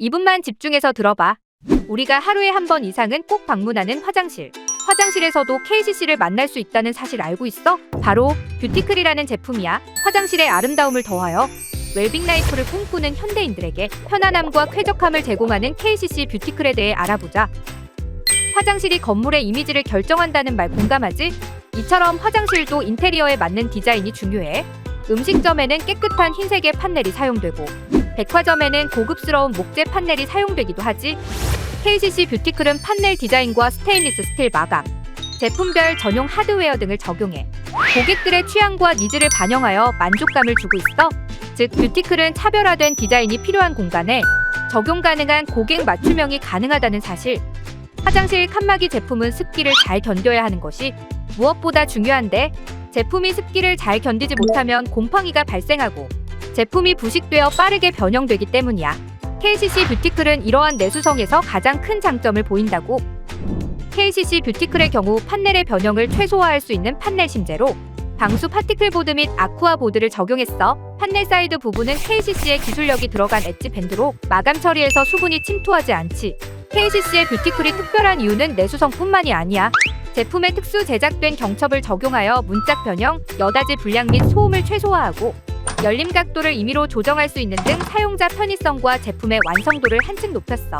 2분만 집중해서 들어봐. 우리가 하루에 한 번 이상은 꼭 방문하는 화장실. 화장실에서도 KCC를 만날 수 있다는 사실 알고 있어? 바로 뷰티클이라는 제품이야. 화장실의 아름다움을 더하여 웰빙 라이프를 꿈꾸는 현대인들에게 편안함과 쾌적함을 제공하는 KCC 뷰티클에 대해 알아보자. 화장실이 건물의 이미지를 결정한다는 말 공감하지? 이처럼 화장실도 인테리어에 맞는 디자인이 중요해. 음식점에는 깨끗한 흰색의 판넬이 사용되고 백화점에는 고급스러운 목재 판넬이 사용되기도 하지. KCC 뷰티클은 판넬 디자인과 스테인리스 스틸 마감, 제품별 전용 하드웨어 등을 적용해 고객들의 취향과 니즈를 반영하여 만족감을 주고 있어. 즉, 뷰티클은 차별화된 디자인이 필요한 공간에 적용 가능한 고객 맞춤형이 가능하다는 사실. 화장실 칸막이 제품은 습기를 잘 견뎌야 하는 것이 무엇보다 중요한데 제품이 습기를 잘 견디지 못하면 곰팡이가 발생하고 제품이 부식되어 빠르게 변형되기 때문이야. KCC 뷰티클은 이러한 내수성에서 가장 큰 장점을 보인다고. KCC 뷰티클의 경우 판넬의 변형을 최소화할 수 있는 판넬 심재로 방수 파티클 보드 및 아쿠아 보드를 적용했어. 판넬 사이드 부분은 KCC의 기술력이 들어간 엣지 밴드로 마감 처리에서 수분이 침투하지 않지. KCC의 뷰티클이 특별한 이유는 내수성뿐만이 아니야. 제품에 특수 제작된 경첩을 적용하여 문짝 변형, 여다지 불량 및 소음을 최소화하고 열림 각도를 임의로 조정할 수 있는 등 사용자 편의성과 제품의 완성도를 한층 높였어.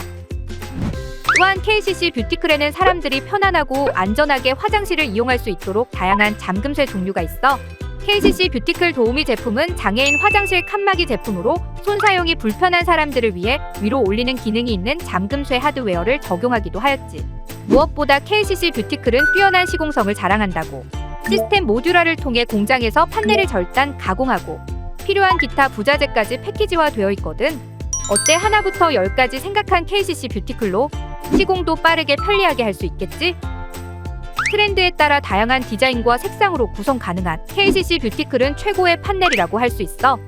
또한 KCC 뷰티클에는 사람들이 편안하고 안전하게 화장실을 이용할 수 있도록 다양한 잠금쇠 종류가 있어. KCC 뷰티클 도우미 제품은 장애인 화장실 칸막이 제품으로 손 사용이 불편한 사람들을 위해 위로 올리는 기능이 있는 잠금쇠 하드웨어를 적용하기도 하였지. 무엇보다 KCC 뷰티클은 뛰어난 시공성을 자랑한다고. 시스템 모듈화를 통해 공장에서 판넬을 절단, 가공하고 필요한 기타 부자재까지 패키지화 되어 있거든. 어때 하나부터 열까지 생각한 KCC 뷰티클로 시공도 빠르게 편리하게 할 수 있겠지? 트렌드에 따라 다양한 디자인과 색상으로 구성 가능한 KCC 뷰티클은 최고의 판넬이라고 할 수 있어.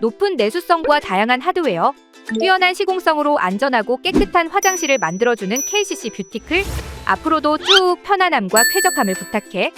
높은 내수성과 다양한 하드웨어, 뛰어난 시공성으로 안전하고 깨끗한 화장실을 만들어주는 KCC 뷰티클. 앞으로도 쭉 편안함과 쾌적함을 부탁해.